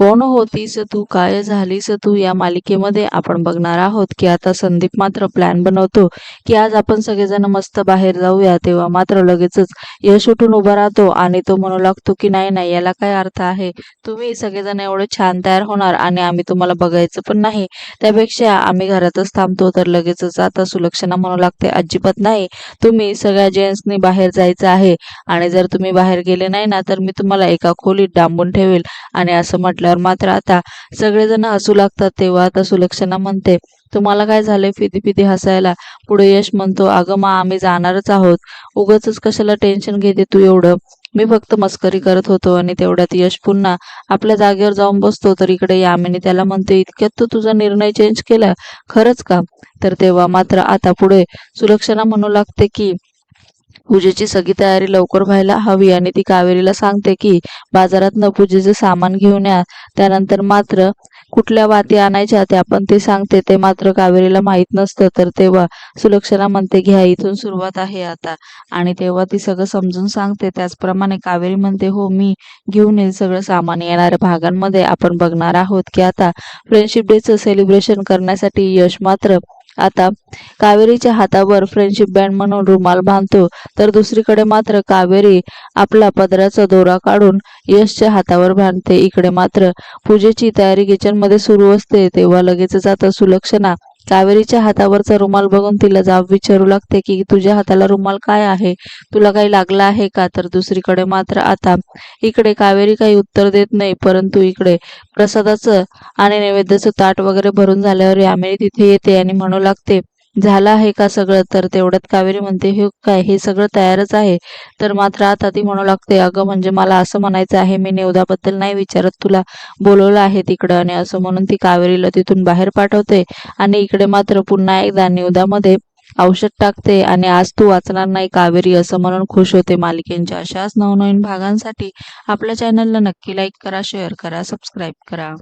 कोण होतीस तू? काय झालीस तू? या मालिकेमध्ये आपण बघणार आहोत की आता संदीप मात्र प्लॅन बनवतो की आज आपण सगळेजण मस्त बाहेर जाऊया. तेव्हा मात्र लगेचच यश उठून उभा राहतो आणि तो म्हणू लागतो की नाही नाही याला काय अर्थ आहे? तुम्ही सगळेजण एवढे छान तयार होणार आणि आम्ही तुम्हाला बघायचं पण नाही. त्यापेक्षा आम्ही घरातच थांबतो तर लगेचच आता सुलक्षणा म्हणू लागते अजिबात नाही. तुम्ही सगळ्या जेंट्सनी बाहेर जायचं आहे आणि जर तुम्ही बाहेर गेले नाही ना तर मी तुम्हाला एका खोलीत डांबून ठेवेल आणि असं म्हटलं म्हटल्यावर मात्र आता सगळेजण हसू लागतात तेव्हा आता सुलक्षणा म्हणते तुम्हाला काय झालंय? फिदी फिदी हसायला. पुढे यश म्हणतो अगं मा आम्ही जाणारच आहोत. उगच कशाला टेन्शन घेते तू एवढं? मी फक्त मस्करी करत होतो आणि तेवढ्यात यश पुन्हा आपल्या जागेवर जाऊन बसतो. तर इकडे यामिनी त्याला म्हणते इतक्यात तू तुझा निर्णय चेंज केला? खरंच का? तर तेव्हा मात्र आता पुढे सुलक्षणा म्हणू लागते की पूजेची सगळी तयारी लवकर व्हायला हवी आणि ती कावेरीला सांगते की बाजारात न पूजेचे सामान घेऊन या. त्यानंतर मात्र कुठल्या वाती आणायच्या त्या पण ते सांगते. ते मात्र कावेरीला माहीत नसतं. तर तेव्हा सुलक्षणा म्हणते घ्या इथून सुरुवात आहे आता. आणि तेव्हा ती सगळं समजून सांगते. त्याचप्रमाणे कावेरी म्हणते हो मी घेऊन येईल सगळं सामान. येणाऱ्या भागांमध्ये आपण बघणार आहोत की आता फ्रेंडशिप डेचं सेलिब्रेशन करण्यासाठी यश मात्र आता कावेरीच्या हातावर फ्रेंडशिप बँड म्हणून रुमाल बांधतो तर दुसरीकडे मात्र कावेरी आपला पदराचा दोरा काढून यशच्या हातावर बांधते. इकडे मात्र पूजेची तयारी किचनमध्ये सुरू असते तेव्हा लगेचच आता सुलक्षणा कावेरीच्या हातावरचा रुमाल बघून तिला जाब विचारू लागते की तुझ्या हाताला रुमाल काय आहे? तुला काही लागला आहे का? तर दुसरीकडे मात्र आता. इकडे कावेरी काही उत्तर देत नाही परंतु इकडे प्रसादाचं आणि नैवेद्याचं ताट वगैरे भरून झाल्यावर यामिनी तिथे येते आणि म्हणू लागते झालं आहे का सगळं? तर तेवढ्यात कावेरी म्हणते हे काय? हे सगळं तयारच आहे. तर मात्र आता ती म्हणू लागते अगं म्हणजे मला असं म्हणायचं आहे मी नेवदाबद्दल नाही विचारत तुला. बोलवलं आहे तिकडं आणि असं म्हणून ती कावेरीला तिथून बाहेर पाठवते आणि इकडे मात्र पुन्हा एकदा नेवदामध्ये औषध टाकते आणि आज तू वाचणार नाही कावेरी असं म्हणून खुश होते मालिकेंच्या अशाच नवनवीन भागांसाठी. आपल्या चॅनलला नक्की लाईक करा शेअर करा सबस्क्राईब करा.